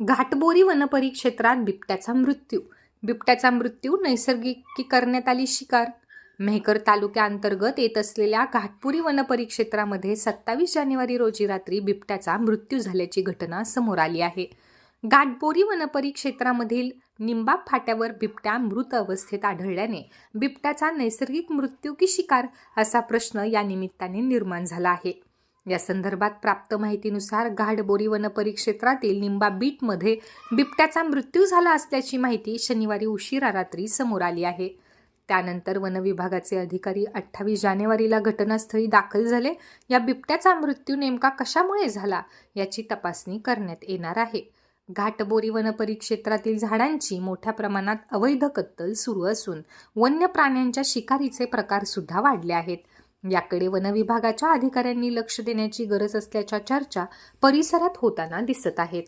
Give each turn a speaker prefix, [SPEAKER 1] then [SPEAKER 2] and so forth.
[SPEAKER 1] घाटबोरी वनपरिक्षेत्रात बिबट्याचा मृत्यू. बिबट्याचा मृत्यू नैसर्गिक करण्यात आली शिकार. मेहकर तालुक्याअंतर्गत येत असलेल्या घाटपुरी वनपरिक्षेत्रामध्ये सत्तावीस जानेवारी रोजी रात्री बिबट्याचा मृत्यू झाल्याची घटना समोर आली आहे. घाटबोरी वनपरिक्षेत्रामधील निंबाब फाट्यावर बिबट्या मृत अवस्थेत आढळल्याने बिबट्याचा नैसर्गिक मृत्यू की शिकार असा प्रश्न या निमित्ताने निर्माण झाला आहे. या संदर्भात प्राप्त माहितीनुसार घाटबोरी वनपरिक्षेत्रातील निंबा बीटमध्ये बिबट्याचा मृत्यू झाला असल्याची माहिती शनिवारी उशिरा रात्री समोर आली आहे. त्यानंतर वनविभागाचे अधिकारी अठ्ठावीस जानेवारीला घटनास्थळी दाखल झाले. या बिबट्याचा मृत्यू नेमका कशामुळे झाला याची तपासणी करण्यात येणार आहे. घाटबोरी वनपरिक्षेत्रातील झाडांची मोठ्या प्रमाणात अवैध कत्तल सुरू असून वन्य प्राण्यांच्या शिकारीचे प्रकार सुद्धा वाढले आहेत. याकडे वनविभागाच्या अधिकाऱ्यांनी लक्ष देण्याची गरज असल्याच्या चर्चा परिसरात होताना दिसत आहेत.